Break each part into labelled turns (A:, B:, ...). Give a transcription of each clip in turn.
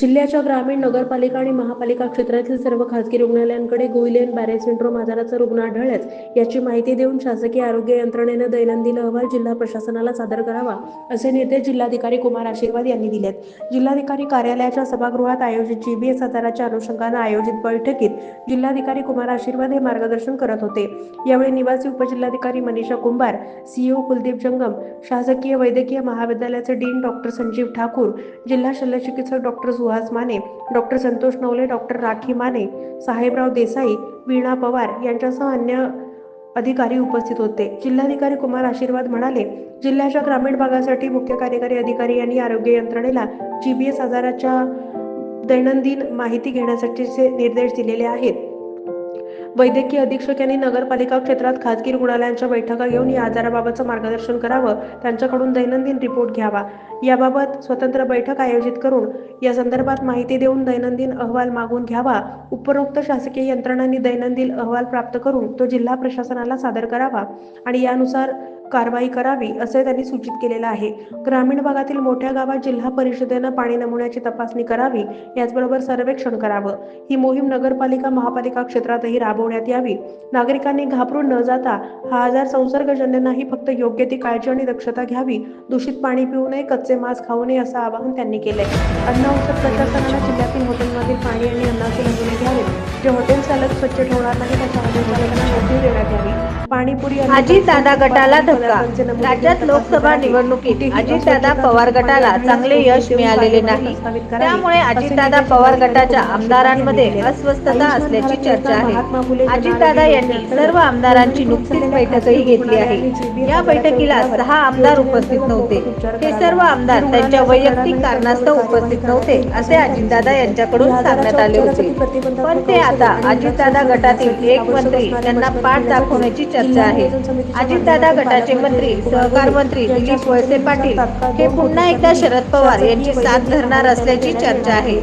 A: जिल्ह्याच्या ग्रामीण नगरपालिका आणि महापालिका क्षेत्रातील सर्व खासगी रुग्णालयांकडे गुईलेन बॅरे सिंड्रोम आजाराचा रुग्ण आढळल्यास याची माहिती देऊन शासकीय आरोग्य यंत्रणेनं दैनंदिन अहवाल जिल्हा प्रशासनाला सादर करावा असे निर्देश जिल्हाधिकारी कुमार आशीर्वाद यांनी दिलेत. जिल्हाधिकारी कार्यालयाच्या सभागृहात आयोजित जीबीएस आजाराच्या अनुषंगानं आयोजित बैठकीत जिल्हाधिकारी कुमार आशीर्वाद हे मार्गदर्शन करत होते. यावेळी निवासी उपजिल्हाधिकारी मनीषा कुंभार सीईओ कुलदीप जंगम शासकीय वैद्यकीय महाविद्यालयाचे डीन डॉक्टर संजीव ठाकूर जिल्हा शल्यचिकित्सक doctor Suhas Mane doctor Santosh Navale doctor Rakhi Mane Sahebrao Desai Veena Pawar यांच्यासह अन्य अधिकारी उपस्थित होते. जिल्हाधिकारी कुमार आशीर्वाद म्हणाले जिल्ह्याच्या ग्रामीण भागासाठी मुख्य कार्यकारी अधिकारी यांनी आरोग्य यंत्रणेला जीबीएस आजाराच्या दैनंदिन माहिती घेण्यासाठीचे निर्देश दिलेले आहेत वैद्यकीय अधीक्षक यांनी नगरपालिका क्षेत्रात खासगी रुग्णालयांच्या बैठका घेऊन या आजाराबाबतचं मार्गदर्शन करावं त्यांच्याकडून दैनंदिन रिपोर्ट घ्यावा. याबाबत स्वतंत्र बैठक आयोजित करून या संदर्भात माहिती देऊन दैनंदिन अहवाल मागून घ्यावा. उपरोक्त शासकीय यंत्रणांनी दैनंदिन अहवाल प्राप्त करून तो जिल्हा प्रशासनाला सादर करावा आणि यानुसार कारवाई करावी असे त्यांनी सूचित केलेलं आहे. ग्रामीण भागातील मोठ्या गावात जिल्हा परिषदेनं पाणी नमुन्याची तपासणी करावी याचबरोबर सर्वेक्षण करावं. ही मोहीम नगरपालिका महापालिका क्षेत्रातही राबवण्यात यावी. नागरिकांनी घाबरून न जाता हा आजार संसर्गजन्य नाही फक्त योग्य ती काळजी आणि दक्षता घ्यावी दूषित पाणी पिऊ नये कच्चे मांस खाऊ नये असं आवाहन त्यांनी केलंय. अन्न औषध प्रशासनाला जिल्ह्यातील हॉटेलमधील पाणी आणि अन्नाचे नमुने घ्यावेत. जे हॉटेल चालक स्वच्छ ठेवणार नाही त्याच्या हॉटेलचालकांना नोटीस देण्यात यावी पाणीपुरी
B: अजितदादा गटाला धक्का राज्यात लोकसभा. निवडणुकीत अजितदादा पवार गटाला चांगले यश मिळालेले नाही. त्यामुळे अजितदादा पवार गटाच्या आमदारांमध्ये. अस्वस्थता असल्याची चर्चा आहे अजितदादा यांनी सर्व आमदारांची नुकतीच बैठकही घेतली आहे या बैठकीला सहा आमदार उपस्थित नव्हते हे. सर्व आमदार त्यांच्या वैयक्तिक कारणास्तव उपस्थित नव्हते
A: असे
B: अजितदादा यांच्याकडून सांगण्यात आले होते पण ते आता अजितदादा गटातील एक मंत्री त्यांना पाठ दाखवण्याची चर्चा आहे. अजितदादा गटाचे मंत्री सहकार मंत्री दिलीप वळसे पाटील हे पुन्हा एकदा शरद पवार यांची साथ धरणार असल्याची चर्चा आहे.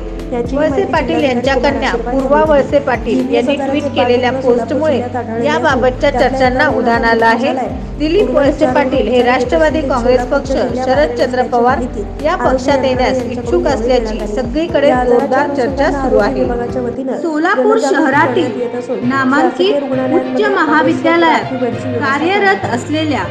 B: वळसे पाटील यांच्या कन्या पूर्वा वळसे पाटील. यांनी ट्विट केलेल्या पोस्टमुळे याबाबतच्या चर्चांना उधाण आलं आहे. दिलीप वळसे पाटील हे राष्ट्रवादी काँग्रेस पक्ष शरदचंद्र पवार या पक्षात येण्यास इच्छुक असल्याची. सगळीकडे जोरदार चर्चा सुरू आहे
C: सोलापूर शहरातील नामांकित उच्च महाविद्यालयात कार्यरत. असलेल्या